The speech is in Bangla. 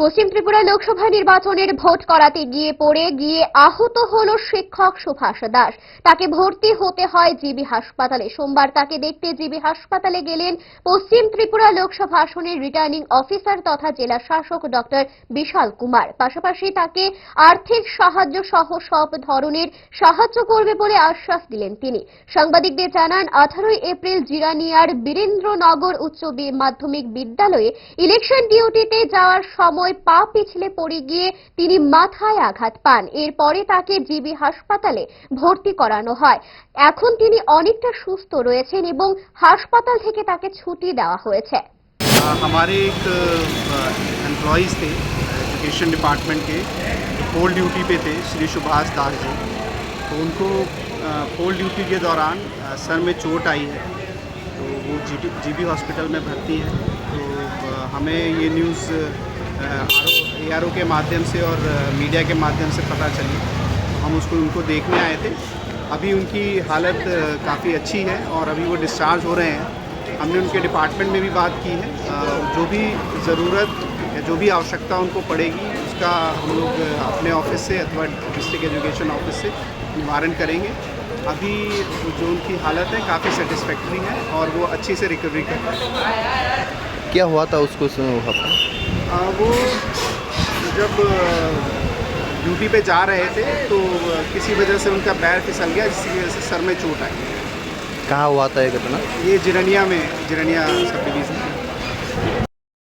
পশ্চিম ত্রিপুরা লোকসভা নির্বাচনের ভোট করাতে গিয়ে পড়ে, গিয়ে আহত হল শিক্ষক সুভাষ দাস। তাকে ভর্তি হতে হয় জিবি হাসপাতালে। সোমবার তাকে দেখতে জিবি হাসপাতালে গেলেন পশ্চিম ত্রিপুরা লোকসভা আসনের রিটার্নিং অফিসার তথা জেলা শাসক ডক্টর বিশাল কুমার। পাশাপাশি তাকে আর্থিক সাহায্য সহ সব ধরনের সাহায্য করবে বলে আশ্বাস দিলেন তিনি। সাংবাদিকদের জানান, আঠারোই এপ্রিল জিরানিয়ার বীরেন্দ্রনগর উচ্চ মাধ্যমিক বিদ্যালয়ে ইলেকশন ডিউটিতে যাওয়ার সময় পা পিছলে পড়ে গিয়ে তিনি মাথায় আঘাত পান এরপরে তাকে জিবি হাসপাতালে ভর্তি করানো হয় এখন তিনি অনেকটা সুস্থ রয়েছেন এবং হাসপাতাল থেকে তাকে ছুটি দেওয়া হয়েছে अ, हमारे एक एम्प्लॉयज़ थे एजुकेशन डिपार्टमेंट के जो पोल ड्यूटी पे थे श्री सुभाष दास जी तो उनको पोल ड्यूटी के दौरान अ, सर में चोट आई है तो वो जी बी हॉस्पिटल में भर्ती है तो अ, हमें ये न्यूज़ ए आर ओ के माध्यम से और मीडिया के माध्यम से पता चली। तो हम उसको, उनको देखने आए थे। अभी उनकी हालत काफ़ी अच्छी है और अभी वो डिस्चार्ज हो रहे हैं। हमने उनके डिपार्टमेंट में भी बात की है। जो भी ज़रूरत या जो भी आवश्यकता उनको पड़ेगी, उसका हम लोग अपने ऑफ़िस से अथवा डिस्ट्रिक्ट एजुकेशन ऑफ़िस से निवारण करेंगे। अभी जो उनकी हालत है, काफ़ी सेटिस्फैक्ट्री है और वो अच्छी से रिकवरी कर रहे हैं। क्या हुआ था उसको उस वहाँ पर? वो जब ड्यूटी पे जा रहे थे तो किसी वजह से उनका पैर फिसल गया जिसकी वजह से सर में चोट आई। कहाँ हुआ था ये घटना? ये जिरनिया में जिरनिया सब डिवीज़न